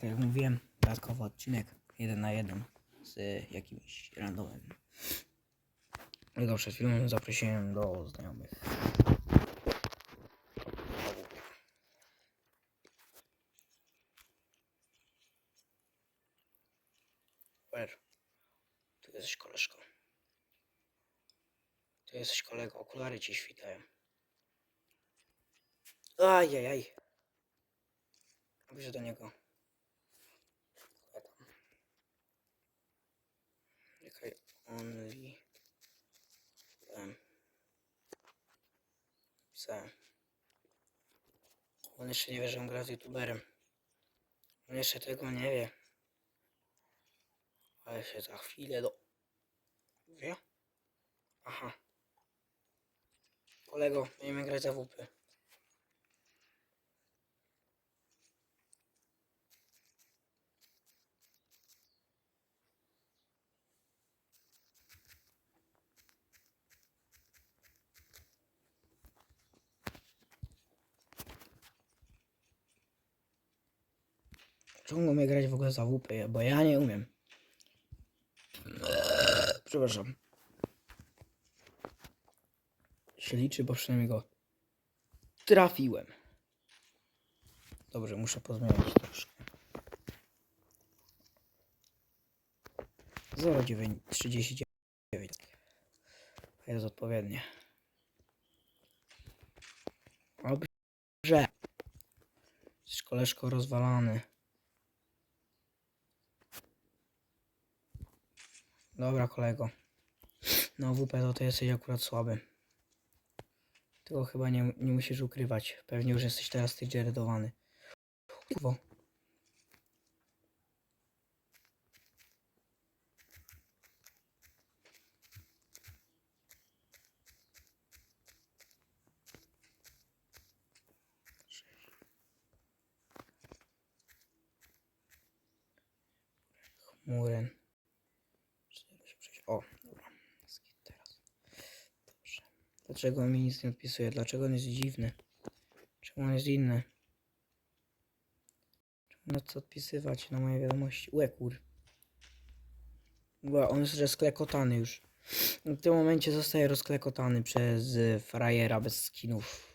tak jak mówiłem, dodatkowy odcinek, jeden na jeden z jakimś randomem. Jego przed filmem zaprosiłem do znajomych. Where? Tu jesteś koleżką. Tu jesteś kolego, okulary ci świtają. Ajajaj. Napiszę do niego. Only. Um. Pisałem. On jeszcze nie wie, że on gra z youtuberem. On jeszcze tego nie wie. Ale się za chwilę do... Wie? Aha. Kolego, będziemy grać za WP. Czemu umie grać w ogóle za WP? Bo ja nie umiem. Przepraszam. Się liczy, bo przynajmniej go trafiłem. Dobrze, muszę pozmieniać troszkę. 0,939. Jest odpowiednie. Dobrze. Jesteś koleżko rozwalany. Dobra, kolego. No, WP to ty jesteś akurat słaby. Tego chyba nie, nie musisz ukrywać. Pewnie już jesteś teraz tydzieredowany. Kurwo. Chmuren. O, dobra. Teraz. Dobrze. Dlaczego on mi nic nie odpisuje? Dlaczego on jest dziwny? Czemu on jest inny? Czemu na co odpisywać na moje wiadomości? Łe kur. Była, on jest rozklekotany już. W tym momencie zostaje rozklekotany przez frajera bez skinów.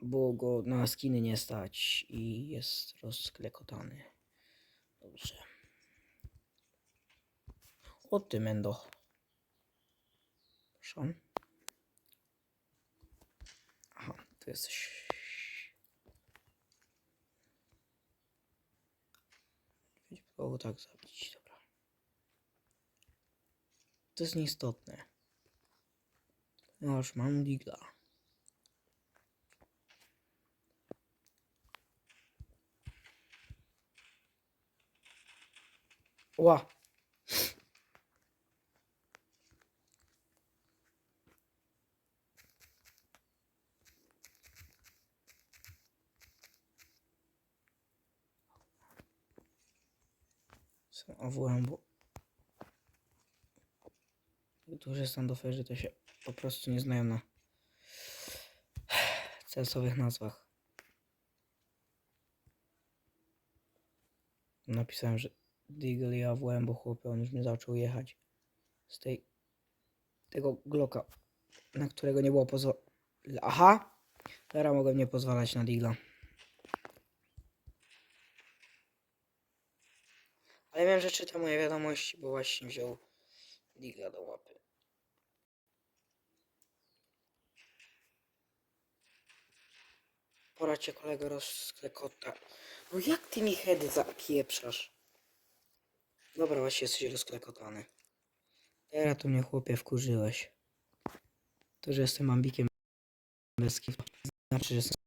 Bo go na skiny nie stać i jest rozklekotany. Dobrze. O ty mendo. Proszę. Aha, tu jesteś. Próbował tak zabić, dobra. To jest nieistotne. No już mam digla. Ła. Są AWM, bo niektórzy standofferzy to się po prostu nie znają na CS-owych nazwach. Napisałem, że Deagle i AWM, bo chłopie, on już mnie zaczął jechać z tej tego Glocka, na którego nie było pozwolenia. Aha! Teraz mogę nie pozwalać na Digla. Ale wiem, że czyta moje wiadomości, bo właśnie wziął Digla do łapy. Pora cię kolego rozklekota. No jak ty mi heady zapieprzasz? Dobra, właśnie jesteś rozklekotany. Teraz to mnie chłopie wkurzyłeś. To, że jestem ambikiem znaczy, że jestem